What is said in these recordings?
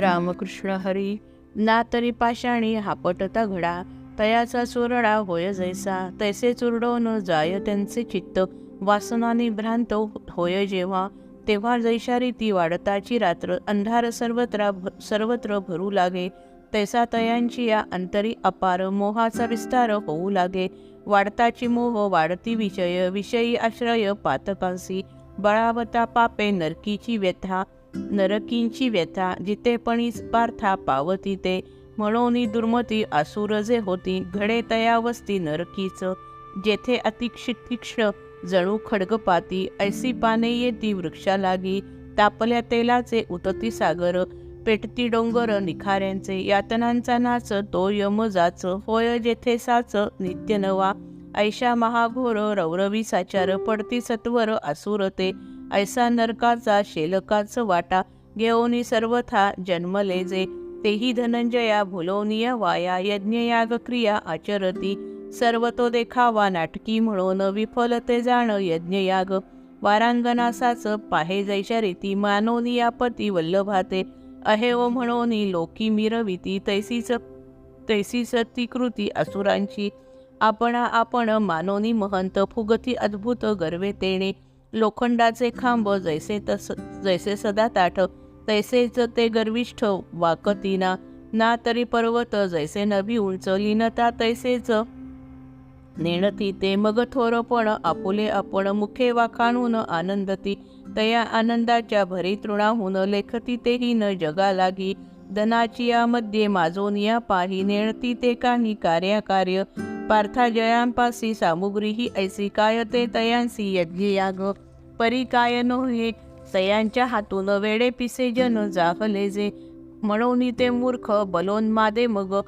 रामकृष्ण हरी ना तरी पाषाणी हापटता घडा तयाचा चुरडा होय जैसा तैसे चुरडवून जाय त्यांचे चित्त वासनाने भ्रांत होय जेव्हा तेव्हा जैशा रीती वाढताची रात्र अंधार सर्वत्र भ- सर्वत्र भरू लागे तैसा तयांची या अंतरी अपार मोहाचा विस्तार होऊ लागे वाढताची मोह वाढती विषय विषयी आश्रय पातकांसी बळावता पापे नरकीची व्यथा नरकींची व्यथा जिथे पणी पार्था पावती ते. म्हणून दुर्मती असुर जे होती घडे तयावस्ती नरकीच जेथे अतिक्षि तीक्ष्ण जणू खडगपाती ऐसी पाने येती वृक्षा लागी तापल्या तेलाचे उतती सागर पेटती डोंगर निखाऱ्यांचे यातनांचा नाच तो यमजाच होय जेथे साच नित्य नवा. ऐशा महाघोर रौरवी साचार पडती सत्वर असुरते. ऐसा नरकाचा शेलकाच वाटा घेऊनी सर्वथा जन्मले जे. तेही धनंजया भुलोनिया वाया यज्ञयाग क्रिया आचरती. सर्व तो देखावा नाटकी म्हणून विफल ते जाण यज्ञयाग. वारांगणासाच पाहे जैशा रीती मानोनी आपती वल्लभाते. अहे ओ म्हणोनी लोकी मिरविती तैसीच तैसीच ती कृती असुरांची. आपणा आपण मानोनी महंत फुगती अद्भुत गर्वे तेणे. लोखंडाचे खांब जैसे तस जैसे सदा ताठ तैसेच ते गर्विष्ठ वाकतीना. ना तरी पर्वत जैसे नभी उंच लीनता तैसेच नेणती. ते मग थोरपण आपुले आपण मुखे वाखाणून आनंदती. तया आनंदाच्या भरी तृणाहून लेखती तेही न जगा लागी धनाची यामध्ये माजोनिया पाही नेणती ते काही कार्याकार्य. पार्था जयांपासी सामुग्री ही ऐसी काय ते तयांसी यज्ञ याग. परी काय नोहे तयांच्या हातून वेडे पिसे जन जाहले जे. म्हणून ते मूर्ख बलोन्मादे मग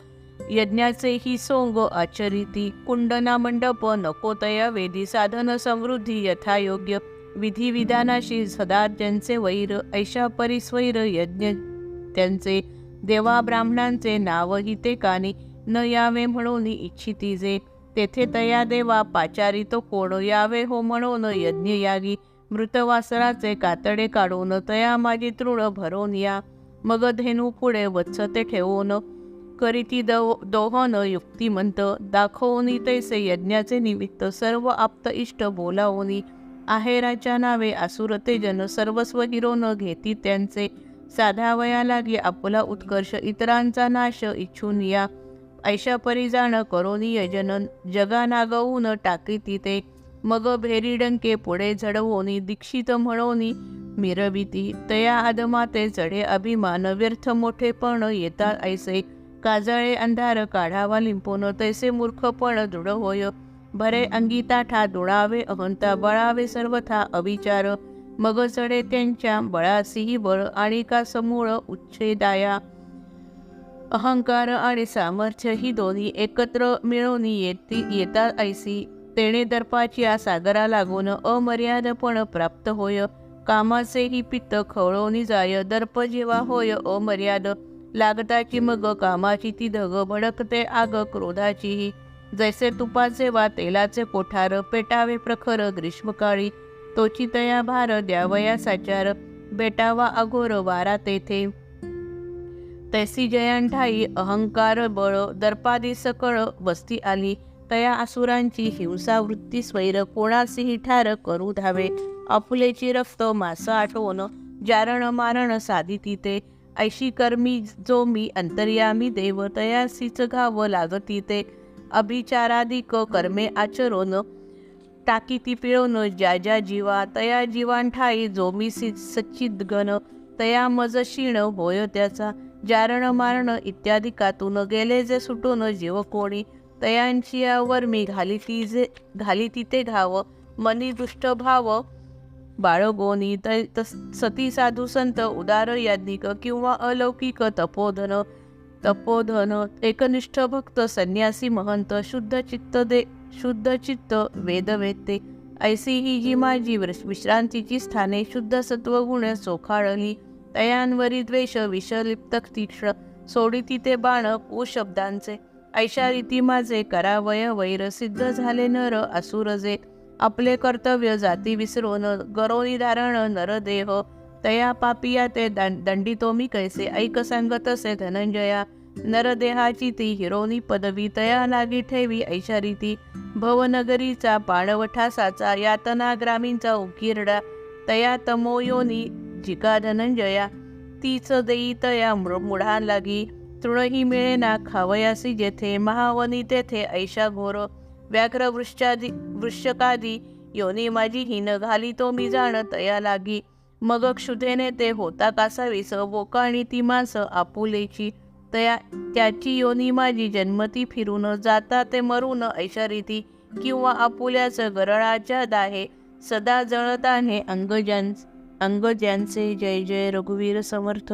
यज्ञाचे ही सोंग आचरिती. कुंडना मंडप नको तया वेदी साधन समृद्धी यथायोग्य. विधी विधानाशी सदा त्यांचे वैर ऐशा परिस्वैर यज्ञ. त्यांचे देवा ब्राह्मणांचे नावही ते कानी. न यावे म्हणून इच्छिती जे. तेथे तया देवा पाचारी तो कोण यावे हो म्हणून यज्ञयागी मृतवासराचे कातडे काढून तया माझी तृण भरून या. मग धेनू पुढे वत्स ते ठेवून. करीती दो दोहन युक्तिमंत. दाखवूनी तैसे यज्ञाचे निमित्त सर्व आप्त इष्ट बोलावूनी. आहेराच्या नावे असुरते जन सर्वस्व हिरो न घेती त्यांचे. साधावया लागे आपला उत्कर्ष इतरांचा नाश इच्छून या. ऐशा परिजाण करोनी यजन जगा नागवून टाकी तिथे. मग भेरीडंके पुढे झडवोनी दीक्षित म्हणोनी मिरविती तया आदमाते चढे अभिमान व्यर्थ मोठेपण येता ऐसे. काजळे अंधार काढावा लिंपून तैसे मूर्खपण दृढ होय. भरे अंगिताठा दुळावे अहंता बळावे सर्वथा अविचार. मग चढे त्यांच्या बळासीही बळ आणि का समूळ उच्छेदाया. अहंकार आणि सामर्थ्य ही दोन्ही एकत्र मिळवून येती येता ऐसी. तेणे दर्पाची या सागरा लागून अमर्यादपण प्राप्त होय. कामाचेही पित्त खवळवणी जाय. दर्प जेव्हा होय अमर्याद लागताची मग कामाची ती धग भडकते आग क्रोधाचीही. जैसे तुपाचे वा तेलाचे कोठार पेटावे प्रखर ग्रीष्मकाळी. तोची तया भार द्यावया साचार बेटावा अघोर वारा तेथे. तैसी जयंठाई अहंकार बळ दर्पादी सकळ वस्ती आली. तया असुरांची हिंसा वृत्ती स्वैर कोणासीही ठार करू धावे. आपुलेची रक्त मास आठवण जारण मारण साधी तिथे. ऐशी कर्मी जो मी अंतर्यामी देव तयासीच घाव लागती ते. अभिचाराधिक कर्मे आचरोन टाकी ती पिळवून ज्या ज्या जीवा तया जीवांठाई जो मी सि सच्चिद गण. तया मज क्षीण होय त्याचा. जारण मारण इत्यादी कातून गेले जे सुटून जीव कोणी. तयांची यावर मी घाली ती जे घाली तिथे घाव मनी दुष्ट भाव. बाळगोनी त तस- सती साधू संत उदार याज्ञिक किंवा अलौकिक तपोधन. तपोधन एकनिष्ठ भक्त संन्यासी महंत शुद्ध चित्त दे शुद्ध चित्त वेदवेत्ते. ऐसी ही जी माझी विश्रांतीची स्थाने शुद्ध सत्वगुण सोखाळली. तयांवरी द्वेष विषलिप्त तीक्ष्ण सोडी ते बाण कुशब्दांचे ऐशा रीती माझे करावय वैर सिद्ध झाले नर असुरजे आपले कर्तव्य जाती विसरून गरोनी धारण नरदेह तया पापिया ते दंडितो मी कैसे? ऐक सांगतसे धनंजया. नरदेहाची ती हिरोनी पदवी तया लागी ठेवी ऐशा रीती भवनगरीचा पाणवठासाचा यातना ग्रामींचा उकिरडा. तया तमोयोनी जिका धनंजया तीच देई तया मृ मुढा लागी तृणही मिळेना खावयासी जेथे महावनी तेथे ऐशा घोर. व्याघ्र वृश्चादी वृक्षकादी योनी माझी हिन घाली तो मी जाण तया लागी मग क्षुधेने ते होता कासावीस. बोकाणी ती मांस आपुलेची. तया त्याची योनी माझी जन्मती फिरून जाता ते मरून ऐशा रीती. किंवा आपुल्याच गरळाच्या दाहे. सदा जळताने अंगद यांचे जय जय रघुवीर समर्थ.